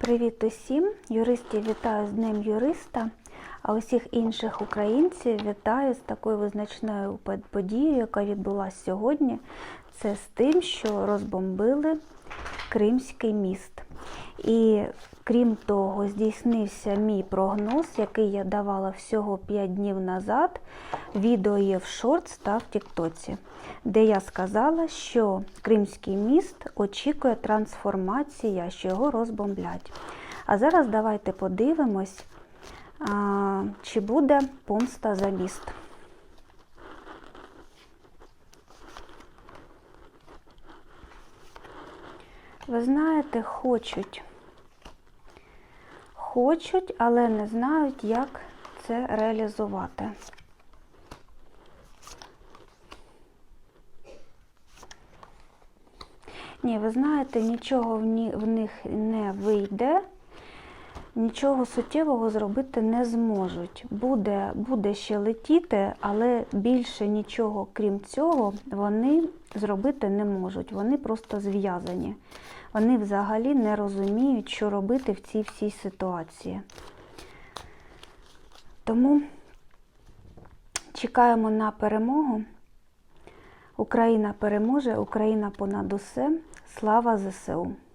Привіт усім! Юристів вітаю з Днем юриста, а усіх інших українців вітаю з такою визначною подією, яка відбулася сьогодні. Це з тим, що розбомбили Кримський міст. І крім того, здійснився мій прогноз, який я давала всього 5 днів назад. Відео є в шортс та в Тіктоці, де я сказала, що Кримський міст очікує трансформація, що його розбомблять. А зараз давайте подивимось, чи буде помста за міст. Ви знаєте, хочуть. Хочуть, але не знають, як це реалізувати. Ні, ви знаєте, нічого в, них не вийде, нічого суттєвого зробити не зможуть. Буде, буде ще летіти, але більше нічого, крім цього, вони зробити не можуть. Вони просто зв'язані. Вони взагалі не розуміють, що робити в цій всій ситуації. Тому чекаємо на перемогу. Україна переможе, Україна понад усе. Слава ЗСУ!